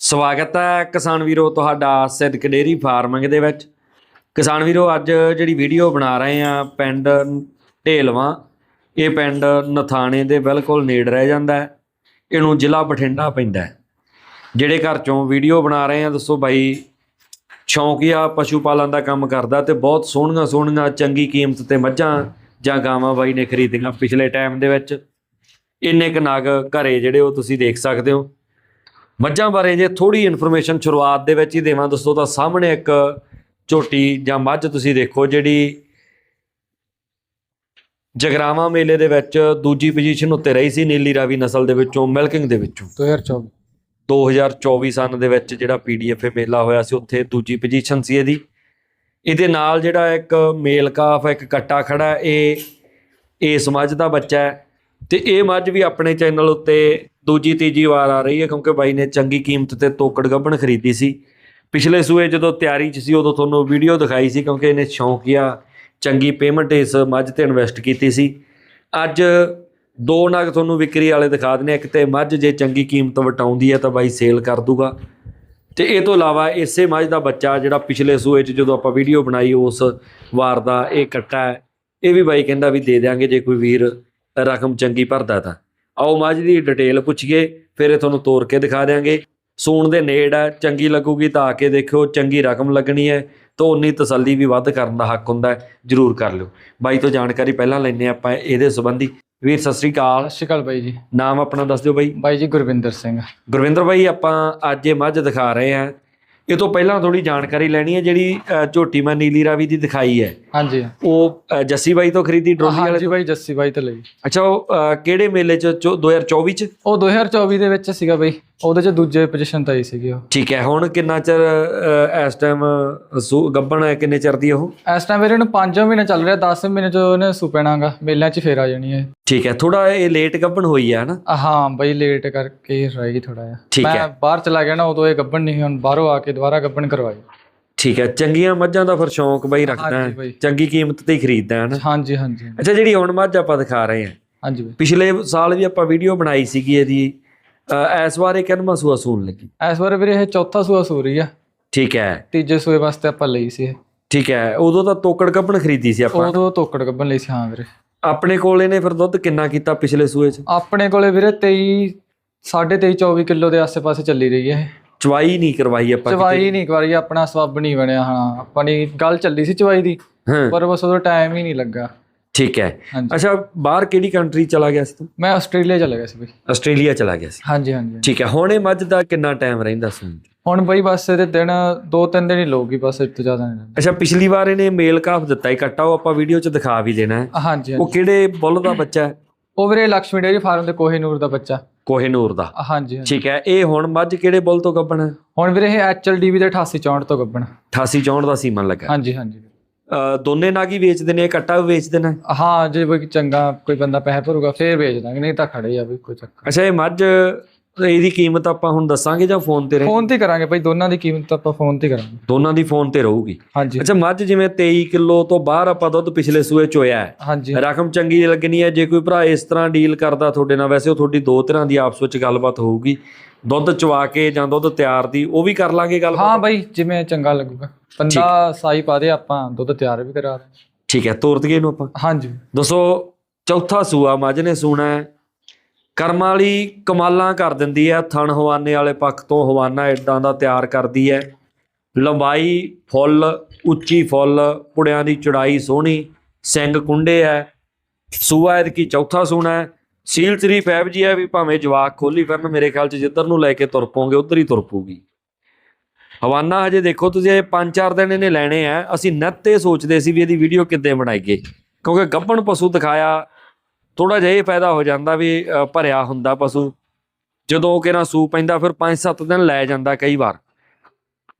ਸਵਾਗਤ ਹੈ ਕਿਸਾਨ ਵੀਰੋ ਤੁਹਾਡਾ ਸਿੱਧਕ ਡੇਰੀ ਫਾਰਮਿੰਗ ਦੇ ਵਿੱਚ। ਕਿਸਾਨ ਵੀਰੋ, ਅੱਜ ਜਿਹੜੀ ਵੀਡੀਓ ਬਣਾ ਰਹੇ ਆ ਪਿੰਡ ਢੇਲਵਾਂ, ਇਹ ਪਿੰਡ ਨਥਾਣੇ ਦੇ ਬਿਲਕੁਲ ਨੇੜ ਰਹਿ ਜਾਂਦਾ ਹੈ। ਇਹਨੂੰ ਜ਼ਿਲ੍ਹਾ ਬਠਿੰਡਾ ਪੈਂਦਾ ਜਿਹੜੇ ਘਰ ਚੋਂ ਵੀਡੀਓ ਬਣਾ ਰਹੇ ਆ ਦੱਸੋ ਬਾਈ, ਸ਼ੌਂਕੀਆ ਪਸ਼ੂ ਪਾਲਣ ਦਾ ਕੰਮ ਕਰਦਾ ਤੇ ਬਹੁਤ ਸੋਹਣੀਆਂ ਸੋਹਣੀਆਂ ਚੰਗੀ ਕੀਮਤ ਤੇ ਮੱਝਾਂ ਜਾਂ ਗਾਵਾਂ ਬਾਈ ਨੇ ਖਰੀਦੀਆਂ ਪਿਛਲੇ ਟਾਈਮ ਦੇ ਵਿੱਚ। ਇੰਨੇ ਕੁ ਨਾਗ ਘਰੇ ਜਿਹੜੇ ਉਹ ਤੁਸੀਂ ਦੇਖ ਸਕਦੇ ਹੋ। ਮੱਝਾਂ ਬਾਰੇ ਜੇ ਥੋੜੀ ਇਨਫੋਰਮੇਸ਼ਨ ਸ਼ੁਰੂਆਤ ਦੇ ਵਿੱਚ ਹੀ ਦੇਵਾਂ ਦੋਸਤੋ ਤਾਂ ਸਾਹਮਣੇ ਇੱਕ ਝੋਟੀ ਜਾਂ ਮੱਝ ਤੁਸੀਂ ਦੇਖੋ ਜਿਹੜੀ ਜਗਰਾਵਾ ਮੇਲੇ ਦੇ ਵਿੱਚ ਦੂਜੀ ਪੋਜੀਸ਼ਨ ਉੱਤੇ ਰਹੀ ਸੀ ਨੀਲੀ ਰਾਵੀ ਨਸਲ ਦੇ ਵਿੱਚੋਂ ਮਿਲਕਿੰਗ ਦੇ ਵਿੱਚੋਂ। 2024 2024 ਸਨ ਦੇ ਵਿੱਚ ਜਿਹੜਾ ਪੀਡੀਐਫ ਮੇਲਾ ਹੋਇਆ ਸੀ ਉੱਥੇ ਦੂਜੀ ਪੋਜੀਸ਼ਨ ਸੀ ਇਹਦੀ। ਇਹਦੇ ਨਾਲ ਜਿਹੜਾ ਇੱਕ ਮੇਲ ਕਾਫ ਇੱਕ ਕੱਟਾ ਖੜਾ ਇਹ ਇਸ ਮੱਝ ਦਾ ਬੱਚਾ ਹੈ। ਤੇ ਇਹ ਮੱਝ ਵੀ ਆਪਣੇ ਚੈਨਲ ਉੱਤੇ ਦੂਜੀ, ਤੀਜੀ ਵਾਰ ਆ ਰਹੀ ਹੈ ਕਿਉਂਕਿ ਬਾਈ ਨੇ ਚੰਗੀ ਕੀਮਤ ਤੇ ਤੋਕੜ ਗੱਭਣ ਖਰੀਦੀ ਸੀ। ਪਿਛਲੇ ਸੂਏ ਜਦੋਂ ਤਿਆਰੀ 'ਚ ਸੀ, ਉਦੋਂ ਤੁਹਾਨੂੰ ਵੀਡੀਓ ਦਿਖਾਈ ਸੀ ਕਿਉਂਕਿ ਇਹਨੇ ਸ਼ੌਂਕੀਆ ਚੰਗੀ ਪੇਮੈਂਟ ਇਸ ਮੱਝ ਤੇ ਇਨਵੈਸਟ ਕੀਤੀ ਸੀ। ਅੱਜ ਦੋ ਨਗ ਤੁਹਾਨੂੰ ਵਿਕਰੀ ਵਾਲੇ ਦਿਖਾ ਦਿੰਦੇ ਆ ਇੱਕ ਤੇ ਮੱਝ ਜੇ ਚੰਗੀ ਕੀਮਤ ਵਟਾਉਂਦੀ ਹੈ ਤਾਂ ਬਾਈ ਸੇਲ ਕਰ ਦੂਗਾ। ਤੇ ਇਹ ਤੋਂ ਇਲਾਵਾ ਇਸੇ ਮੱਝ ਦਾ ਬੱਚਾ ਜਿਹੜਾ ਪਿਛਲੇ ਸੂਏ 'ਚ ਜਦੋਂ ਆਪਾਂ ਵੀਡੀਓ ਬਣਾਈ, ਉਸ ਵਾਰ ਦਾ ਇਹ ਕੱਟਾ ਹੈ। ਇਹ ਵੀ ਬਾਈ ਕਹਿੰਦਾ ਵੀ ਦੇ ਦਿਆਂਗੇ ਜੇ ਕੋਈ ਵੀਰ ਰਕਮ ਚੰਗੀ ਭਰਦਾ ਤਾਂ। ਆਓ ਮੱਝ ਦੀ ਡਿਟੇਲ ਪੁੱਛੀਏ ਫਿਰ ਇਹ ਤੁਹਾਨੂੰ ਤੋੜ ਕੇ ਦਿਖਾ ਦਿਆਂਗੇ। ਸੂਣ ਦੇ ਨੇੜ ਹੈ ਚੰਗੀ ਲੱਗੂਗੀ ਤਾਂ ਆ ਕੇ ਦੇਖਿਓ ਚੰਗੀ ਰਕਮ ਲੱਗਣੀ ਹੈ ਤਾਂ ਉਨੀ ਤਸੱਲੀ ਵੀ ਵੱਧ ਕਰਨ ਦਾ ਹੱਕ ਹੁੰਦਾ ਜਰੂਰ ਕਰ ਲਿਓ। ਬਾਈ ਤੋਂ ਜਾਣਕਾਰੀ ਪਹਿਲਾਂ ਲੈਣੇ ਆਪਾਂ ਇਹਦੇ ਸੰਬੰਧੀ। ਵੀਰ ਸਤਿ ਸ੍ਰੀ ਅਕਾਲ। ਸਤਿ ਸ਼੍ਰੀ ਅਕਾਲ ਬਾਈ ਜੀ। ਨਾਮ ਆਪਣਾ ਦੱਸ ਦਿਓ ਬਾਈ। ਬਾਈ ਜੀ ਗੁਰਵਿੰਦਰ ਸਿੰਘ। ਗੁਰਵਿੰਦਰ ਬਾਈ ਆਪਾਂ ਅੱਜ ਇਹ ਮੱਝ ਦਿਖਾ ਰਹੇ ਹਾਂ। ਇਹ ਤੋਂ ਪਹਿਲਾਂ ਥੋੜੀ ਜਾਣਕਾਰੀ ਲੈਣੀ ਹੈ ਜਿਹੜੀ ਝੋਟੀ ਮੈਂ ਨੀਲੀ ਰਾਵੀ ਦੀ ਦਿਖਾਈ ਹੈ। ਹਾਂਜੀ। ਉਹ ਜੱਸੀ ਬਾਈ ਤੋਂ ਖਰੀਦੀ ਡਰੋਲੀ ਵਾਲੇ ਹਾਂਜੀ ਬਾਈ ਜੱਸੀ ਬਾਈ ਤੇ ਲਈ। ਅੱਛਾ ਉਹ ਕਿਹੜੇ ਮੇਲੇ ਚ ਚੋ- 2024 ਚ? ਉਹ 2024 ਦੇ ਵਿੱਚ ਸੀਗਾ ਬਾਈ। ਉਹਦੇ ਚ ਦੂਜੇ ਪੋਜੀਸ਼ਨ ਤੇ ਆਈ ਸੀਗੀ ਉਹ। ਠੀਕ ਹੈ ਹੁਣ ਕਿੰਨਾ ਚਿਰ ਇਸ ਟਾਈਮ ਗੱਬਣ ਹੈ ਕਿੰਨੇ ਚਿਰ ਦੀ ਉਹ? ਇਸ ਟਾਈਮ ਵੀਰੇ ਨੂੰ 5 ਮਹੀਨੇ ਚੱਲ ਰਿਹਾ 10 ਮਹੀਨੇ ਚ ਉਹਨੇ ਸੁਪੈਣਾਗਾ ਮੇਲਿਆਂ ਚ ਫੇਰ ਆ ਜਾਣੀ ਹੈ। ਠੀਕ ਹੈ ਥੋੜਾ ਇਹ ਲੇਟ ਗੱਬਣ ਹੋਈ ਹੈ ਨਾ ਹਾਂ ਬਾਈ ਲੇਟ ਕਰਕੇ ਰਹਿ ਥੋੜਾ ਜਿਹਾ। ਮੈਂ ਬਾਹਰ ਚਲਾ ਗਿਆ ਨਾ ਉਦੋਂ ਇਹ ਗੱਬਣ ਨਹੀਂ ਹੁਣ ਬਾਹਰੋਂ ਆ ਕੇ ਦੁਬਾਰਾ ਗੱਬਣ ਕਰਵਾਈ। ਠੀਕ ਹੈ ਚੰਗੀਆਂ ਮੱਝਾਂ ਦਾ ਫਿਰ ਸ਼ੌਂਕ ਬਾਈ ਰੱਖਦਾ ਹਾਂਜੀ ਹੈ। ਬਾਈ। ਚੰਗੀ ਕੀਮਤ ਤੇ ਹੀ ਖਰੀਦਦਾ ਹੈ ਨਾ। ਹਾਂਜੀ ਹਾਂਜੀ ਅੱਛਾ ਜਿਹੜੀ ਹੁਣ ਮੱਝ ਆਪਾਂ ਦਿਖਾ ਰਹੇ ਹਾਂ। ਹਾਂਜੀ ਬਾਈ। ਪਿਛਲੇ ਸਾਲ ਵੀ ਆਪਾਂ ਵੀਡੀਓ ਬਣਾਈ ਸੀਗੀ ਇਹਦੀ। ਅ, ਇਸ ਵਾਰ ਇਹ ਸੂਆ ਸੂਣ ਲੱਗੀ? ਇਸ ਵਾਰ ਵੀਰੇ ਇਹ ਚੌਥਾ ਸੂਆ ਸੂ ਰਹੀ ਆ। ਠੀਕ ਹੈ। ਤੀਜੇ ਸੂਏ ਵਾਸਤੇ ਆਪਾਂ ਲਈ ਸੀ ਇਹ। ਠੀਕ ਹੈ ਉਦੋਂ ਤਾਂ ਤੋਕੜ ਕੱਪਣ ਖਰੀਦੀ ਸੀ ਆਪਾਂ। ਉਦੋਂ ਤੋਕੜ ਗੱਬਣ ਲਈ ਸੀ ਹਾਂ ਵੀਰੇ। ਆਪਣੇ ਕੋਲ ਇਹਨੇ ਫਿਰ ਦੁੱਧ ਕਿੰਨਾ ਕੀਤਾ ਪਿਛਲੇ ਸੂਏ 'ਚ? ਆਪਣੇ ਕੋਲੇ ਵੀਰੇ 23 23.5 24 ਕਿਲੋ ਦੇ ਆਸ-ਪਾਸੇ ਚੱਲੀ ਰਹੀ ਹੈ ਇਹ। ਚਵਾਈ ਨਹੀਂ ਕਰਵਾਈ ਆਪਾਂ ਚਵਾਈ ਨਹੀਂ ਕਰੀ ਆਪਣਾ ਸਵੱਬ ਨਹੀਂ ਬਣਿਆ ਹਾਂ। ਆਪਣੀ ਗੱਲ ਚੱਲੀ ਸੀ ਚਵਾਈ ਦੀ ਪਰ ਬਸ ਉਦੋਂ ਟਾਈਮ ਹੀ ਨਹੀਂ ਲੱਗਾ। ਠੀਕ ਹੈ। ਅੱਛਾ ਬਾਹਰ ਕਿਹੜੀ ਕੰਟਰੀ ਚਲਾ ਗਿਆ ਸੀ ਤੂੰ? ਮੈਂ ਆਸਟ੍ਰੇਲੀਆ ਚਲਾ ਗਿਆ ਸੀ ਬਈ। ਆਸਟ੍ਰੇਲੀਆ ਚਲਾ ਗਿਆ ਸੀ। ਹਾਂਜੀ ਹਾਂਜੀ। ਠੀਕ ਹੈ ਹੁਣ ਇਹ ਮੱਝ ਦਾ ਕਿੰਨਾ ਟਾਈਮ ਰਹਿੰਦਾ 'ਚ? ਹੁਣ ਬਈ ਬਸ ਇਹਦੇ ਦਿਨ ਦੋ ਤਿੰਨ ਦਿਨ ਹੀ ਲੋਗੀ ਬਸ ਇਸ ਤੋਂ ਜ਼ਿਆਦਾ ਨਹੀਂ ਅੱਛਾ ਪਿਛਲੀ ਵਾਰ ਇਹਨੇ ਮੇਲ ਕਾਫ ਦਿੱਤਾ ਹੀ ਕੱਟਾ ਉਹ ਆਪਾਂ ਵੀਡੀਓ 'ਚ ਦਿਖਾ ਵੀ ਦੇਣਾ। ਹੈ ਹਾਂਜੀ। ਉਹ ਕਿਹੜੇ ਬੁੱਲ ਦਾ ਬੱਚਾ ਹੈ? ਉਹ ਵੀਰੇ ਲక్ష్ਮੀ ਡੇਅਰੀ ਫਾਰਮ ਦੇ ਕੋਹੀਨੂਰ ਦਾ ਬੱਚਾ। ਕੋਹਿਨੂਰ ਦਾ। ਹਾਂਜੀ। ਠੀਕ ਹੈ ਇਹ ਹੁਣ ਮੱਝ ਕਿਹੜੇ ਬੁੱਲ ਤੋਂ ਗੱਬਣ? ਹੈ ਹੁਣ ਵੀਰੇ ਇਹ ਐਚਐਲਡੀਵੀ ਦੇ 88 64 ਤੋਂ ਗੱਬਣ। 88 64 ਦਾ ਸੀਮਨ ਲੱਗਾ। ਹਾਂਜੀ ਹਾਂਜੀ। ਅ, ਦੋਨੇ ਨਾਗ ਵੇਚਦੇ ਨੇ ਕੱਟਾ ਵੀ ਵੇਚ ਦੇਣਾ ਹਾਂ ਜੇ ਕੋਈ ਚੰਗਾ ਕੋਈ ਬੰਦਾ ਪੈਸੇ ਭਰੂਗਾ ਫੇਰ ਵੇਚ ਦਾਂਗੇ ਨਹੀਂ ਤਾਂ ਖੜੇ ਆ ਵੀ ਕੋਈ ਚੱਕਰ ਅੱਛਾ ਇਹ ਮੱਝ ਇਹਦੀ ਕੀਮਤ ਆਪਾਂ ਹੁਣ ਦੱਸਾਂਗੇ ਜਾਂ ਫੋਨ ਤੇ ਰਹੇ ਫੋਨ ਤੇ ਕਰਾਂਗੇ ਭਾਈ ਦੋਨਾਂ ਦੀ ਕੀਮਤ ਆਪਾਂ ਫੋਨ ਤੇ ਕਰਾਂਗੇ। ਦੋਨਾਂ ਦੀ ਫੋਨ ਤੇ ਰਹੂਗੀ। ਹਾਂਜੀ। ਅੱਛਾ ਮੱਝ ਜਿਵੇਂ 23 ਕਿਲੋ ਤੋਂ ਬਾਹਰ ਆਪਾਂ ਦੁੱਧ ਪਿਛਲੇ ਸੂਏ ਚੋਇਆ ਹੈ। ਹਾਂਜੀ। ਰਕਮ ਚੰਗੀ ਲੱਗਣੀ ਹੈ ਜੇ ਕੋਈ ਭਰਾ ਇਸ ਤਰ੍ਹਾਂ ਡੀਲ ਕਰਦਾ ਤੁਹਾਡੇ ਨਾਲ ਵੈਸੇ ਉਹ ਤੁਹਾਡੀ ਦੋ ਤਰ੍ਹਾਂ ਦੀ ਆਪਸ ਵਿੱਚ ਗੱਲਬਾਤ ਹੋਊਗੀ। ਦੁੱਧ ਚਵਾ ਕੇ ਜਾਂ ਦੁੱਧ ਤਿਆਰ ਦੀ ਉਹ ਵੀ ਕਰ ਲਾਂਗੇ ਹਾਂ ਗੱਲਬਾਤ ਬਾਈ ਜਿਵੇਂ ਚੰਗਾ ਲੱਗੂਗਾ। ਬੰਦਾ ਸਾਈ ਪਾ ਦੇ ਆਪਾਂ ਦੁੱਧ ਤਿਆਰ ਵੀ ਕਰਾ ਠੀਕ ਹੈ ਤੋਰ ਦਈਏ ਇਹਨੂੰ ਆਪਾਂ। ਹਾਂਜੀ। ਦੋਸਤੋ ਚੌਥਾ ਸੂਆ ਮੱਝ ਨੇ ਸੂਣਾ ਹੈ। ਕਰਮਾਂ ਵਾਲੀ ਕਮਾਲਾਂ ਕਰ ਦਿੰਦੀ ਹੈ, ਥਣ ਹਵਾਨੇ ਵਾਲੇ ਪੱਖ ਤੋਂ ਹਵਾਨਾ ਇਦਾਂ ਦਾ ਤਿਆਰ ਕਰਦੀ ਹੈ। ਲੰਬਾਈ ਫੁੱਲ, ਉੱਚੀ ਫੁੱਲ, ਪੁੜਿਆਂ ਦੀ ਚੜਾਈ ਸੋਹਣੀ, ਸਿੰਘ ਕੁੰਡੇ ਹੈ। ਸੂਆ ਇਹਦੀ ਚੌਥਾ ਸੂਣਾ ਹੈ। ਸੀਲ 3 5 ਜੀ ਹੈ ਵੀ ਭਾਵੇਂ ਜਵਾਕ ਖੋਲੀ ਫਿਰਨ, ਮੇਰੇ ਖਿਆਲ ਚ ਜਿੱਧਰ ਨੂੰ ਲੈ ਕੇ ਤੁਰ ਪੋਗੇ ਉਧਰ ਹੀ ਤੁਰ ਪੂਗੀ ਹਵਾਨਾ ਹਜੇ ਦੇਖੋ ਤੁਸੀਂ, ਇਹ 5-4 ਦਿਨ ਇਹਨੇ ਲੈਣੇ ਆ। ਅਸੀਂ ਨਿੱਤ ਇਹ ਸੋਚਦੇ ਸੀ ਵੀ ਇਹਦੀ ਵੀਡੀਓ ਕਿੱਦਾਂ ਬਣਾਈਏ। ਕਿਉਂਕਿ ਗੱਭਣ ਪਸ਼ੂ ਦਿਖਾਇਆ ਥੋੜਾ ਜਿਹਾ ਇਹ ਫਾਇਦਾ ਹੋ ਜਾਂਦਾ ਵੀ ਭਰਿਆ ਹੁੰਦਾ ਪਸ਼ੂ। ਜਦੋਂ ਕਿਹੜਾ ਸੂ ਪੈਂਦਾ ਫਿਰ 5-7 ਦਿਨ ਲੈ ਜਾਂਦਾ ਕਈ ਵਾਰ।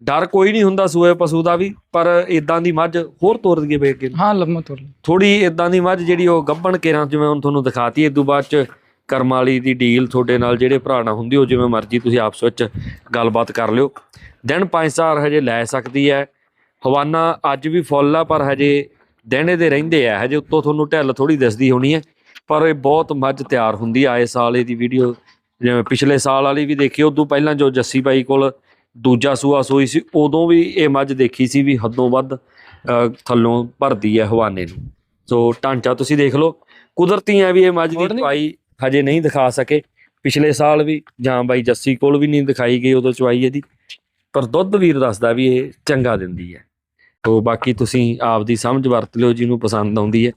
ਡਰ ਕੋਈ ਨਹੀਂ ਹੁੰਦਾ ਸੂਏ ਪਸ਼ੂ ਦਾ ਵੀ ਪਰ ਇਦਾਂ ਦੀ ਮੱਝ ਹੋਰ ਤੋਰ ਦਈਏ ਵੇਖ ਕੇ। ਹਾਂ ਲੰਮਾ ਤੁਰ। ਥੋੜੀ ਇਦਾਂ ਦੀ ਮੱਝ ਜਿਹੜੀ ਉਹ ਗੱਭਣ ਕੇਰਾਂ ਜਿਵੇਂ ਹੁਣ ਤੁਹਾਨੂੰ ਦਿਖਾਤੀ ਇਸ ਤੋਂ ਬਾਅਦ ਚ ਕਰਮ ਵਾਲੀ ਦੀ ਡੀਲ ਤੁਹਾਡੇ ਨਾਲ ਜਿਹੜੇ ਭਰਾ ਨਾਲ ਹੁੰਦੀ ਉਹ ਜਿਵੇਂ ਮਰਜ਼ੀ ਤੁਸੀਂ ਆਪਸ ਵਿੱਚ ਗੱਲਬਾਤ ਕਰ ਲਿਓ। ਦਿਨ ਪੰਜ ਚਾਰ ਹਜੇ ਲੈ ਸਕਦੀ ਹੈ। ਹਵਾਨਾ ਅੱਜ ਵੀ ਫੁੱਲ ਆ ਪਰ ਹਜੇ ਦਿਨ ਇਹਦੇ ਰਹਿੰਦੇ ਆ। ਹਜੇ ਉੱਤੋਂ ਤੁਹਾਨੂੰ ਢਿੱਲ ਥੋੜੀ ਦਿਸਦੀ ਹੋਣੀ ਹੈ। ਪਰ ਇਹ ਬਹੁਤ ਮੱਝ ਤਿਆਰ ਹੁੰਦੀ ਆਏ ਸਾਲ ਇਹਦੀ ਵੀਡੀਓ ਜਿਵੇਂ ਪਿਛਲੇ ਸਾਲ ਵਾਲੀ ਵੀ ਦੇਖੀ ਉਦੋਂ ਪਹਿਲਾਂ ਜੋ ਜੱਸੀ ਬਾਈ ਕੋਲ ਦੂਜਾ ਸੂਆ ਸੋਈ ਸੀ ਉਦੋਂ ਵੀ ਇਹ ਮੱਝ ਦੇਖੀ ਸੀ ਵੀ ਹੱਦੋਂ ਵੱਧ ਥੱਲੋਂ ਭਰਦੀ ਹੈ ਹਵਾਨੇ ਨੂੰ। ਸੋ ਢਾਂਚਾ ਤੁਸੀਂ ਦੇਖ ਲਓ ਕੁਦਰਤੀ ਹੈ ਵੀ ਇਹ ਮੱਝ ਦੀ? ਚਵਾਈ ਹਜੇ ਨਹੀਂ ਦਿਖਾ ਸਕੇ। ਪਿਛਲੇ ਸਾਲ ਵੀ ਜਾਂ ਬਾਈ ਜੱਸੀ ਕੋਲ ਵੀ ਨਹੀਂ ਦਿਖਾਈ ਗਈ ਉਦੋਂ ਚਵਾਈ ਇਹਦੀ ਪਰ ਦੁੱਧ ਵੀਰ ਦੱਸਦਾ ਵੀ ਇਹ ਚੰਗਾ ਦਿੰਦੀ ਹੈ ਤੋ ਬਾਕੀ ਤੁਸੀਂ ਆਪਦੀ ਸਮਝ ਵਰਤ ਲਿਓ ਜਿਹਨੂੰ ਪਸੰਦ ਆਉਂਦੀ ਹੈ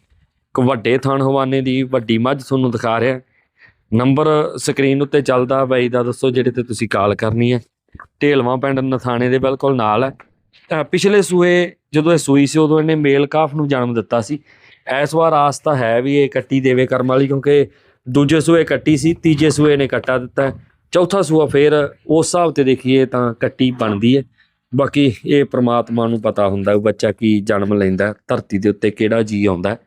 ਇੱਕ ਵੱਡੇ ਥਾਣ ਹਵਾਨੇ ਦੀ ਵੱਡੀ ਮੱਝ ਤੁਹਾਨੂੰ ਦਿਖਾ ਰਿਹਾ ਨੰਬਰ ਸਕਰੀਨ ਉੱਤੇ ਚੱਲਦਾ ਬਾਈ ਦਾ ਦੱਸੋ ਜਿਹੜੇ ਤੇ ਤੁਸੀਂ ਕਾਲ ਕਰਨੀ ਹੈ। ਢੇਲਵਾਂ ਪਿੰਡ ਨਥਾਣੇ ਦੇ ਬਿਲਕੁਲ ਨਾਲ ਹੈ। ਪਿਛਲੇ ਸੂਏ ਜਦੋਂ ਇਹ ਸੂਈ ਸੀ ਉਦੋਂ ਇਹਨੇ ਮੇਲ ਕਾਫ ਨੂੰ ਜਨਮ ਦਿੱਤਾ ਸੀ। ਇਸ ਵਾਰ ਆਸ ਤਾਂ ਹੈ ਵੀ ਇਹ ਕੱਟੀ ਦੇਵੇ ਕਰਮ ਵਾਲੀ ਕਿਉਂਕਿ ਦੂਜੇ ਸੂਏ ਕੱਟੀ ਸੀ, ਤੀਜੇ ਸੂਏ ਨੇ ਕੱਟਾ ਦਿੱਤਾ ਚੌਥਾ ਸੂਆ ਫੇਰ ਉਸ ਹਿਸਾਬ ਤੇ ਦੇਖੀਏ ਤਾਂ ਕੱਟੀ ਬਣਦੀ ਹੈ। ਬਾਕੀ ਇਹ ਪ੍ਰਮਾਤਮਾ ਨੂੰ ਪਤਾ ਹੁੰਦਾ ਉਹ ਬੱਚਾ ਕੀ ਜਨਮ ਲੈਂਦਾ, ਧਰਤੀ ਦੇ ਉੱਤੇ ਕਿਹੜਾ ਜੀ ਆਉਂਦਾ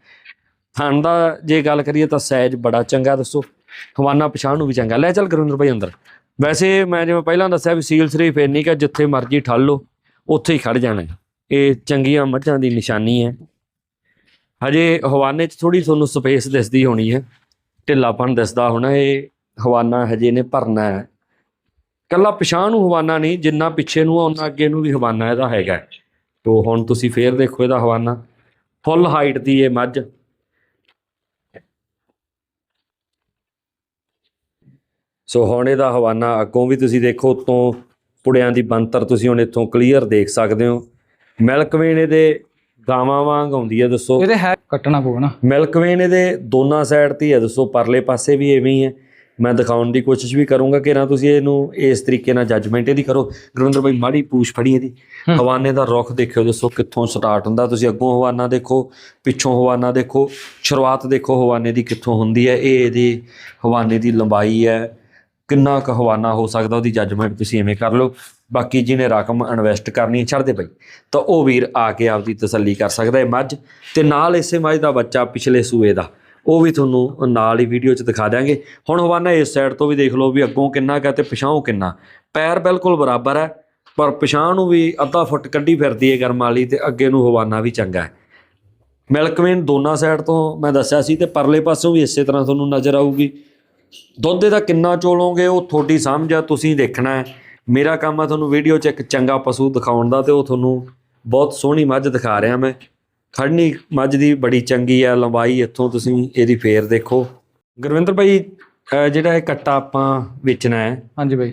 ਥਣ ਦਾ ਜੇ ਗੱਲ ਕਰੀਏ ਤਾਂ ਸਹਿਜ ਬੜਾ ਚੰਗਾ, ਦੱਸੋ। ਹਵਾਨਾ ਪਛਾਣ ਨੂੰ ਵੀ ਚੰਗਾ। ਲੈ ਚੱਲ ਗੁਰਿੰਦਰ ਭਾਈ ਅੰਦਰ। ਵੈਸੇ ਮੈਂ ਜਿਵੇਂ ਪਹਿਲਾਂ ਦੱਸਿਆ ਵੀ ਸੀਲ ਸ਼ਰੀਫ ਇੰਨੀ ਕਿ ਜਿੱਥੇ ਮਰਜ਼ੀ ਠੱਲ ਲਓ, ਉੱਥੇ ਹੀ ਖੜ ਜਾਣਾ। ਇਹ ਚੰਗੀਆਂ ਮੱਝਾਂ ਦੀ ਨਿਸ਼ਾਨੀ ਹੈ। ਹਜੇ ਹਵਾਨੇ 'ਚ ਥੋੜੀ ਤੁਹਾਨੂੰ ਸਪੇਸ ਦਿਸਦੀ ਹੋਣੀ ਹੈ। ਢਿੱਲਾਪਣ ਦਿਸਦਾ ਹੋਣਾ, ਇਹ ਹਵਾਨਾ ਹਜੇ ਨੇ ਭਰਨਾ ਹੈ। ਕੱਲਾ ਪਛਾਣ ਨੂੰ ਹਵਾਨਾ ਨਹੀਂ, ਜਿੰਨਾ ਪਿੱਛੇ ਨੂੰ ਆ, ਉਹਨਾਂ ਅੱਗੇ ਨੂੰ ਵੀ ਹਵਾਨਾ ਇਹਦਾ ਹੈਗਾ ਤੋ ਹੁਣ ਤੁਸੀਂ ਫੇਰ ਦੇਖੋ ਇਹਦਾ ਹਵਾਨਾ। ਫੁੱਲ ਹਾਈਟ ਦੀ ਇਹ ਮੱਝ। ਸੋ ਹੁਣ ਇਹਦਾ ਹਵਾਨਾ ਅੱਗੋਂ ਵੀ ਤੁਸੀਂ ਦੇਖੋ ਉਤੋਂ ਪੁੜਿਆਂ ਦੀ ਬੰਤਰ ਤੁਸੀਂ ਹੁਣ ਇੱਥੋਂ ਕਲੀਅਰ ਦੇਖ ਸਕਦੇ ਹੋ। ਮਿਲਕ ਵੇਨ ਇਹਦੇ ਗਾਵਾਂ ਵਾਂਗ ਆਉਂਦੀ ਹੈ ਦੱਸੋ। ਇਹਦੇ ਹੈ ਕੱਟਣਾ ਪਊ ਨਾ। ਮਿਲਕ ਵੇਨ ਇਹਦੇ ਦੋਨਾਂ ਸਾਈਡ ਤੇ ਹੀ ਦੱਸੋ ਪਰਲੇ ਪਾਸੇ ਵੀ ਐਵੇਂ ਹੀ ਹੈ। ਮੈਂ ਦਿਖਾਉਣ ਦੀ ਕੋਸ਼ਿਸ਼ ਵੀ ਕਰੂੰਗਾ ਕਿ ਨਾ ਤੁਸੀਂ ਇਹਨੂੰ ਇਸ ਤਰੀਕੇ ਨਾਲ ਜੱਜਮੈਂਟ ਇਹਦੀ ਕਰੋ। ਗੁਰਵਿੰਦਰ ਭਾਈ ਮਾੜੀ ਪੂਛ ਫੜੀ ਇਹਦੀ। ਹਵਾਨੇ ਦਾ ਰੁੱਖ ਦੇਖਿਓ ਦੱਸੋ ਕਿੱਥੋਂ ਸਟਾਰਟ ਹੁੰਦਾ। ਤੁਸੀਂ ਅੱਗੋਂ ਹਵਾਨਾ ਦੇਖੋ ਪਿੱਛੋਂ ਹਵਾਨਾ ਦੇਖੋ ਸ਼ੁਰੂਆਤ ਦੇਖੋ ਹਵਾਨੇ ਦੀ ਕਿੱਥੋਂ ਹੁੰਦੀ ਹੈ। ਇਹ ਇਹਦੀ ਹਵਾਨੇ ਦੀ ਲੰਬਾਈ ਹੈ। ਕਿੰਨਾ ਕੁ ਹਵਾਨਾ ਹੋ ਸਕਦਾ ਉਹਦੀ ਜੱਜਮੈਂਟ ਤੁਸੀਂ ਐਵੇਂ ਕਰ ਲਓ। ਬਾਕੀ ਜਿਹਨੇ ਰਕਮ ਇਨਵੈਸਟ ਕਰਨੀ ਹੈ, ਛੱਡ ਦੇ ਭਾਈ ਤਾਂ ਉਹ ਵੀਰ ਆ ਕੇ ਆਪਦੀ ਤਸੱਲੀ ਕਰ ਸਕਦਾ ਹੈ ਮੱਝ। ਤੇ ਨਾਲ ਇਸੇ ਮੱਝ ਦਾ ਬੱਚਾ ਪਿਛਲੇ ਸੂਏ ਦਾ। ਉਹ ਵੀ ਤੁਹਾਨੂੰ ਨਾਲ ਹੀ ਵੀਡੀਓ 'ਚ ਦਿਖਾ ਦਿਆਂਗੇ। ਹੁਣ ਹਵਾਨਾ ਇਸ ਸਾਈਡ ਤੋਂ ਵੀ ਦੇਖ ਲਓ ਵੀ ਅੱਗੋਂ ਕਿੰਨਾ ਕੁ ਹੈ ਤੇ ਪਿਛਾਂਹੋਂ ਕਿੰਨਾ। ਪੈਰ ਬਿਲਕੁਲ ਬਰਾਬਰ ਹੈ, ਪਰ ਪਿਛਾਂਹ ਨੂੰ ਵੀ ਅੱਧਾ ਫੁੱਟ ਕੱਢੀ ਫਿਰਦੀ ਹੈ ਗਰਮ ਵਾਲੀ ਤੇ ਅੱਗੇ ਨੂੰ ਹਵਾਨਾ ਵੀ ਚੰਗਾ ਹੈ। ਮਿਲਕਵੇਨ ਦੋਨਾਂ ਸਾਈਡ ਤੋਂ ਮੈਂ ਦੱਸਿਆ ਸੀ ਤੇ ਪਰਲੇ ਪਾਸੋਂ ਵੀ ਇਸੇ ਤਰ੍ਹਾਂ ਤੁਹਾਨੂੰ ਨਜ਼ਰ ਆਊਗੀ। ਦੁੱਧ ਦਾ ਕਿੰਨਾ ਚੋਲੋਗੇ ਉਹ ਤੁਹਾਡੀ ਸਮਝ ਆ ਤੁਸੀਂ ਦੇਖਣਾ ਹੈ। ਮੇਰਾ ਕੰਮ ਆ ਤੁਹਾਨੂੰ ਵੀਡੀਓ 'ਚ ਇੱਕ ਚੰਗਾ ਪਸ਼ੂ ਦਿਖਾਉਣ ਦਾ ਤੇ ਉਹ ਤੁਹਾਨੂੰ ਬਹੁਤ ਸੋਹਣੀ ਮੱਝ ਦਿਖਾ ਰਿਹਾ ਮੈਂ। ਖੜਨੀ ਮੱਝ ਦੀ ਬੜੀ ਚੰਗੀ ਆ ਲੰਬਾਈ ਇੱਥੋਂ ਤੁਸੀਂ ਇਹਦੀ ਫੇਰ ਦੇਖੋ। ਗੁਰਵਿੰਦਰ ਭਾਈ ਜਿਹੜਾ ਇਹ ਕੱਟਾ ਆਪਾਂ ਵੇਚਣਾ ਹੈ ਹਾਂਜੀ ਬਾਈ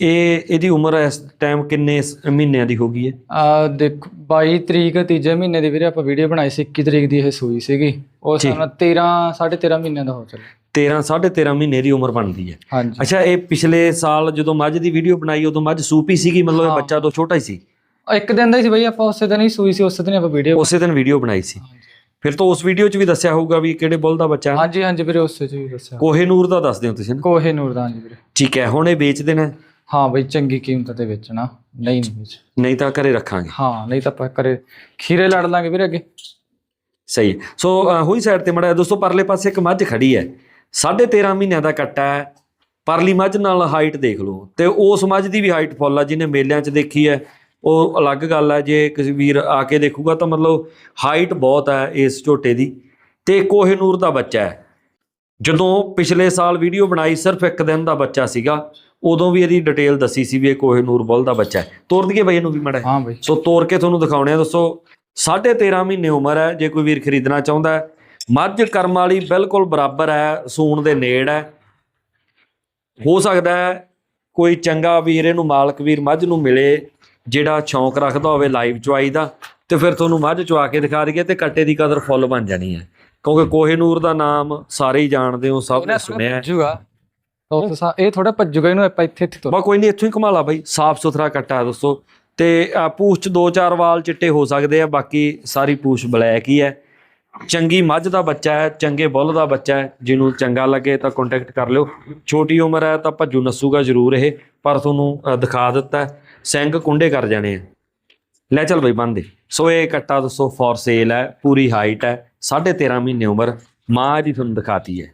ਇਹ ਇਹਦੀ ਉਮਰ ਇਸ ਟਾਈਮ ਕਿੰਨੇ ਮਹੀਨਿਆਂ ਦੀ ਹੋ ਗਈ ਹੈ? ਆ ਦੇਖ 22 ਤਰੀਕ ਤੀਜੇ ਮਹੀਨੇ ਦੀ ਵੀਰੇ ਆਪਾਂ ਵੀਡੀਓ ਬਣਾਈ ਸੀ 21 ਤਰੀਕ ਦੀ ਇਹ ਸੂਈ ਸੀਗੀ। ਹਿਸਾਬ ਨਾਲ 13 13.5 ਮਹੀਨਿਆਂ ਦਾ ਹੋ ਚੱਲਿਆ। 13 13.5 ਮਹੀਨੇ ਦੀ ਉਮਰ ਬਣਦੀ ਹੈ। ਹਾਂਜੀ। ਅੱਛਾ ਇਹ ਪਿਛਲੇ ਸਾਲ ਜਦੋਂ ਮੱਝ ਦੀ ਵੀਡੀਓ ਬਣਾਈ ਉਦੋਂ ਮੱਝ ਸੂਪੀ ਸੀਗੀ ਮਤਲਬ ਇਹ। ਬੱਚਾ ਤੋਂ ਛੋਟਾ ਹੀ ਸੀ? ਇੱਕ ਦਿਨ ਦਾ ਹੀ ਸੀ ਬਾਈ ਆਪਾਂ ਉਸੇ ਦਿਨ ਹੀ ਸੂਈ ਸੀ ਉਸੇ ਦਿਨ ਆਪਾਂ ਵੀਡੀਓ ਉਸੇ ਦਿਨ ਵੀਡੀਓ ਬਣਾਈ ਸੀ। ਫਿਰ ਤਾਂ ਉਸ ਵੀਡੀਓ 'ਚ ਵੀ ਦੱਸਿਆ ਹੋਊਗਾ ਵੀ ਕਿਹੜੇ ਬੁੱਲ ਦਾ ਬੱਚਾ। ਹਾਂਜੀ ਹਾਂਜੀ ਵੀਰੇ ਉਸੇ ਚ ਵੀ ਦੱਸਿਆ। ਕੋਹੇ ਨੂਰ ਦਾ ਦੱਸ ਦਿਓ ਤੁਸੀਂ ਨਾ। ਕੋਹੇ ਨੂਰ ਦਾ ਹਾਂਜੀ ਵੀਰੇ। ਠੀਕ ਹੈ ਹੁਣ ਇਹ ਵੇਚ ਦੇਣਾ ਹੈ? ਬਾਈ ਚੰਗੀ ਕੀਮਤ ਤੇ ਵੇਚਣਾ। ਨਹੀਂ ਨਹੀਂ ਵੇਚ ਨਹੀਂ ਤਾਂ ਘਰੇ ਰੱਖਾਂਗੇ। ਹਾਂ ਨਹੀਂ ਤਾਂ ਆਪਾਂ ਕਰੇ ਖੀਰੇ ਲੜ ਲਾਂਗੇ ਵੀਰੇ ਅੱਗੇ। ਸਹੀ। ਸੋ ਹੋਈ ਸਾਈਡ ਤੇ ਮੜਾ ਦੋਸਤੋ ਪਰਲੇ ਪਾਸੇ ਇੱਕ ਮੱਝ ਖੜੀ ਹੈ। 13.5 ਮਹੀਨਿਆਂ ਦਾ ਕੱਟਾ ਹੈ। ਪਰਲੀ ਮੱਝ ਨਾਲ ਹਾਈਟ ਦੇਖ ਲਓ। ਤੇ ਉਸ ਮੱਝ ਦੀ ਵੀ ਹਾਈਟ ਫੁੱਲ ਆ ਜਿਹਨੇ ਮੇਲਿਆਂ 'ਚ ਦੇਖੀ ਹੈ। ਉਹ ਅਲੱਗ ਗੱਲ ਹੈ ਜੇ ਕਿਸੇ ਵੀਰ ਆ ਕੇ ਦੇਖੂਗਾ ਤਾਂ ਮਤਲਬ ਹਾਈਟ ਬਹੁਤ ਹੈ ਇਸ ਝੋਟੇ ਦੀ। ਤੇ ਕੋਹੇ ਨੂਰ ਦਾ ਬੱਚਾ ਹੈ। ਜਦੋਂ ਪਿਛਲੇ ਸਾਲ ਵੀਡੀਓ ਬਣਾਈ ਸਿਰਫ ਇੱਕ ਦਿਨ ਦਾ ਬੱਚਾ ਸੀਗਾ। ਉਦੋਂ ਵੀ ਇਹਦੀ ਡਿਟੇਲ ਦੱਸੀ ਸੀ ਵੀ ਇਹ ਕੋਹੇ ਨੂਰ ਬੁੱਲ ਦਾ ਬੱਚਾ ਹੈ। ਤੋਰ ਦਈਏ ਬਈ ਇਹਨੂੰ ਵੀ ਮੜਾ ਹਾਂ ਬਾਈ। ਸੋ ਤੋੜ ਕੇ ਤੁਹਾਨੂੰ ਦਿਖਾਉਣੇ ਆ ਦੋਸਤੋ। 13.5 ਮਹੀਨੇ ਉਮਰ ਹੈ। ਜੇ ਕੋਈ ਵੀਰ ਖਰੀਦਣਾ ਚਾਹੁੰਦਾ ਹੈ ਮੱਝ ਕਰਮ ਵਾਲੀ ਬਿਲਕੁਲ ਬਰਾਬਰ ਹੈ ਸੂਣ ਦੇ ਨੇੜ ਹੈ। ਹੋ ਸਕਦਾ ਹੈ ਕੋਈ ਚੰਗਾ ਵੀਰ ਇਹਨੂੰ ਮਾਲਕ ਵੀਰ ਮੱਝ ਨੂੰ ਮਿਲੇ ਜਿਹੜਾ ਸ਼ੌਂਕ ਰੱਖਦਾ ਹੋਵੇ ਲਾਈਵ ਚੁਆਈ ਦਾ ਤੇ ਫਿਰ ਤੁਹਾਨੂੰ ਮੱਝ ਚੁਆ ਕੇ ਦਿਖਾ ਦਈਏ ਤੇ ਕੱਟੇ ਦੀ ਕਦਰ ਫੁੱਲ ਬਣ ਜਾਣੀ ਹੈ। ਕਿਉਂਕਿ ਕੋਹੇਨੂਰ ਦਾ ਨਾਮ ਸਾਰੇ ਹੀ ਜਾਣਦੇ ਹੋ ਸਭ ਨੇ ਸੁਣਿਆ ਹੈ। ਇਹ ਥੋੜਾ ਭੱਜੂਗਾ ਇਹਨੂੰ ਆਪਾਂ ਇੱਥੇ ਇੱਥੇ ਤੋਂ ਬਾ ਕੋਈ ਨਹੀਂ ਇੱਥੋਂ ਹੀ ਲਾ ਬਾਈ ਸਾਫ਼ ਸੁਥਰਾ ਕੱਟਾ ਹੈ ਦੋਸਤੋ। ਤੇ ਪੂਛ ਚ ਦੋ ਚਾਰ ਵਾਲ ਚਿੱਟੇ ਹੋ ਸਕਦੇ ਆ ਬਾਕੀ ਸਾਰੀ ਪੂਛ ਬਲੈਕ ਹੀ ਹੈ। ਚੰਗੀ ਮੱਝ ਦਾ ਬੱਚਾ ਹੈ, ਚੰਗੇ ਬੁੱਲ ਦਾ ਬੱਚਾ ਹੈ, ਜਿਹਨੂੰ ਚੰਗਾ ਲੱਗੇ ਤਾਂ ਕੰਟੈਕਟ ਕਰ ਲਿਓ। ਛੋਟੀ ਉਮਰ ਹੈ ਤਾਂ ਭੱਜੂ ਨੱਸੂਗਾ ਜ਼ਰੂਰ ਇਹ, ਪਰ ਤੁਹਾਨੂੰ ਦਿਖਾ ਦਿੱਤਾ ਸਿੰਘ ਕੁੰਡੇ ਕਰ ਜਾਣੇ ਆ। ਲੈ ਚੱਲ ਬਈ ਬੰਦੇ, ਸੋ ਇਹ ਕੱਟਾ ਦੱਸੋ ਫॉर ਸੇਲ ਹੈ, ਪੂਰੀ ਹਾਈਟ ਹੈ 13.5 ਮਹੀਨੇ ਉਮਰ, ਮਾਂ ਦੀ ਤੁਹਾਨੂੰ ਦਿਖਾਤੀ ਹੈ।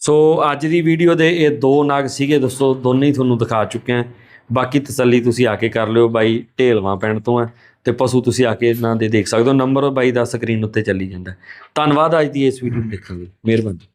ਸੋ ਅੱਜ ਦੀ ਵੀਡੀਓ ਦੇ ਇਹ ਦੋ ਨਾਗ ਸੀਗੇ ਦੋਸਤੋ ਦੋਨੇ ਹੀ ਤੁਹਾਨੂੰ ਦਿਖਾ ਚੁੱਕੇ ਹਾਂ ਬਾਕੀ ਤਸੱਲੀ ਤੁਸੀਂ ਆ ਕੇ ਕਰ ਲਿਓ ਬਾਈ, ਢੇਲਵਾਂ ਪੈਣ ਤੋਂ ਹੈ। ਤੇ ਪਸ਼ੂ ਤੁਸੀਂ ਆ ਕੇ ਇਹਨਾਂ ਦੇ ਦੇਖ ਸਕਦੇ ਹੋ। ਨੰਬਰ ਬਾਈ ਦਾ ਸਕਰੀਨ ਉੱਤੇ ਚੱਲੀ ਜਾਂਦਾ। ਧੰਨਵਾਦ ਅੱਜ ਦੀ ਇਸ ਵੀਡੀਓ ਨੂੰ ਦੇਖਣ ਲਈ। ਮਿਹਰਬਾਨੀ।